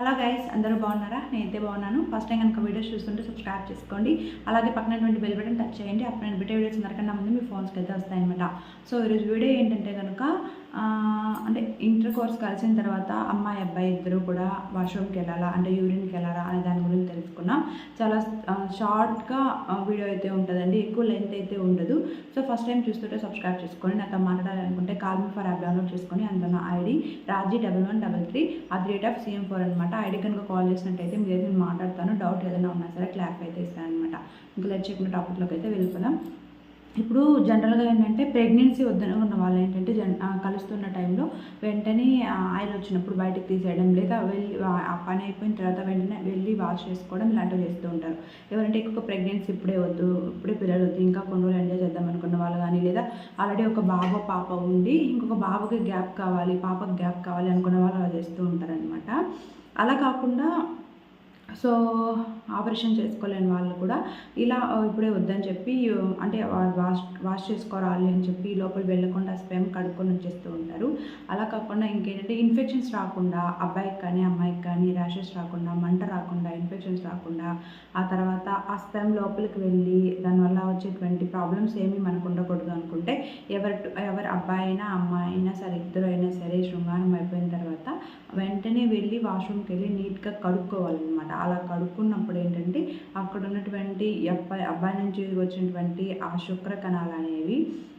Hello guys అందరూ బాగున్నారా? నేనైతే బాగున్నాను. ఫస్ట్ టైం కనుక వీడియోస్ చూస్తుంటే సబ్స్క్రైబ్ చేసుకోండి. అలాగే పక్కనటువంటి బెల్ బటన్ టచ్ చేయండి. అప్పుడు నేను పెట్టే వీడియోస్ అందరికన్నా ముందు మీ ఫోన్స్కి అయితే వస్తాయన్నమాట. సో ఈరోజు వీడియో ఏంటంటే కనుక అంటే ఇంటర్ కోర్స్ కలిసిన తర్వాత అమ్మాయి అబ్బాయి ఇద్దరు కూడా వాష్రూమ్కి వెళ్ళాలా? అంటే యూరిన్కి వెళ్ళాలా? అనే దాని గురించి తెలుసుకున్నాం. చాలా షార్ట్గా వీడియో అయితే ఉంటుందండి. ఎక్కువ లెంత్ అయితే ఉండదు. సో ఫస్ట్ టైం చూస్తుంటే సబ్స్క్రైబ్ చేసుకొని నాతో మాట్లాడాలనుకుంటే call me for app download చేసుకొని అందులో నా ID Raji double one double three అది రేట్ ఆఫ్ సీఎం ఫోర్ అనమాట ఐడి కనుక కాల్ చేసినట్టయితే మీరు నేను మాట్లాడతాను. డౌట్ ఏదైనా ఉన్నా సరే క్లారిఫై అయితే ఇస్తాను అనమాట ఇంకా లెట్ చెప్పిన టాపిక్లోకి అయితే వెళ్ళిపోదాం. ఇప్పుడు జనరల్గా ఏంటంటే ప్రెగ్నెన్సీ వద్దనుకున్న వాళ్ళు ఏంటంటే జన్ కలుస్తున్న టైంలో వెంటనే ఆయన ఆయిల్ వచ్చినప్పుడు బయటకు తీసేయడం లేదా వెళ్ళి ఆ- ఆ పని అయిపోయిన తర్వాత వెంటనే వెళ్ళి వాష్ చేసుకోవడం ఇలాంటివి చేస్తూ ఉంటారు. ఎవరంటే ఎక్కువ ప్రెగ్నెన్సీ ఇప్పుడే వద్దు ఇప్పుడే పిల్లలు వద్దు ఇంకా కొన్ని రోజులు ఎంజాయ్ చేద్దాం అనుకున్న వాళ్ళు కానీ లేదా ఆల్రెడీ ఒక బాబు పాప ఉండి ఇంకొక బాబుకి గ్యాప్ కావాలి పాపకి గ్యాప్ కావాలి అనుకున్న వాళ్ళు అలా చేస్తూ ఉంటారనమాట అలా కాకుండా సో ఆపరేషన్ చేసుకోలేని వాళ్ళు కూడా ఇలా ఇప్పుడే వద్దని చెప్పి అంటే వాష్ వాష్ చేసుకోరాలి అని చెప్పి లోపల వెళ్ళకుండా స్పెమ్ కడుక్కొని వచ్చేస్తూ ఉంటారు. అలా కాకుండా ఇంకేంటంటే ఇన్ఫెక్షన్స్ రాకుండా అబ్బాయికి కానీ అమ్మాయికి కానీ ర్యాషెస్ రాకుండా మంట రాకుండా ఇన్ఫెక్షన్స్ రాకుండా ఆ తర్వాత ఆ స్పెమ్ లోపలికి వెళ్ళి దానివల్ల వచ్చేటువంటి ప్రాబ్లమ్స్ ఏమీ మనకు ఉండకూడదు ఎవరి ఎవరి అబ్బాయి అయినా అమ్మాయి అయినా సరే ఇద్దరు అయినా సరే శృంగారం అయిపోయిన తర్వాత వెంటనే వెళ్ళి వాష్రూమ్కి వెళ్ళి నీట్గా కడుక్కోవాలన్నమాట. అలా కడుక్కున్నప్పుడు ఏంటంటే అక్కడ ఉన్నటువంటి అబ్బాయి అబ్బాయి నుంచి వచ్చినటువంటి ఆ శుక్ర కణాలు అనేవి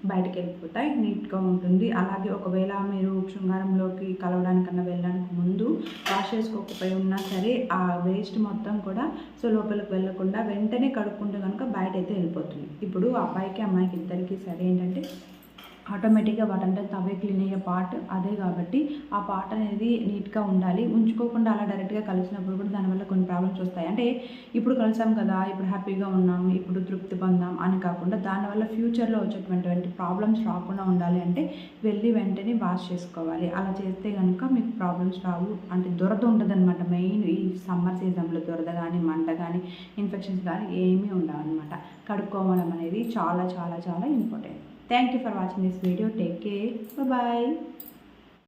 బయటకు వెళ్ళిపోతాయి నీట్గా ఉంటుంది. అలాగే ఒకవేళ మీరు శృంగారంలోకి కలవడానికన్నా వెళ్ళడానికి ముందు వాష్ చేసుకోకపోయి ఉన్నా సరే ఆ వేస్ట్ మొత్తం కూడా సో లోపలికి వెళ్ళకుండా వెంటనే కడుక్కుంటే కనుక బయట అయితే వెళ్ళిపోతుంది. ఇప్పుడు అబ్బాయికి అమ్మాయికి ఇద్దరికి సరే ఏంటంటే ఆటోమేటిక్గా వాటంటే అవే క్లీన్ అయ్యే పార్ట్ అదే కాబట్టి ఆ పార్ట్ అనేది నీట్గా ఉండాలి. ఉంచుకోకుండా అలా డైరెక్ట్గా కలిసినప్పుడు కూడా దానివల్ల కొన్ని ప్రాబ్లమ్స్ వస్తాయి. అంటే ఇప్పుడు కలిసాం కదా ఇప్పుడు హ్యాపీగా ఉన్నాం ఇప్పుడు తృప్తి పొందాం అని కాకుండా దానివల్ల ఫ్యూచర్లో వచ్చేటువంటి ప్రాబ్లమ్స్ రాకుండా ఉండాలి అంటే వెళ్ళి వెంటనే వాష్ చేసుకోవాలి. అలా చేస్తే కనుక మీకు ప్రాబ్లమ్స్ రావు. అంటే దురద ఉంటుంది అనమాట మెయిన్ ఈ సమ్మర్ సీజన్లో దురద కానీ మంట కానీ ఇన్ఫెక్షన్స్ కానీ ఏమీ ఉండవు అనమాట కడుక్కోవడం అనేది చాలా చాలా చాలా important. Thank you for watching this video. Take care. Bye-bye.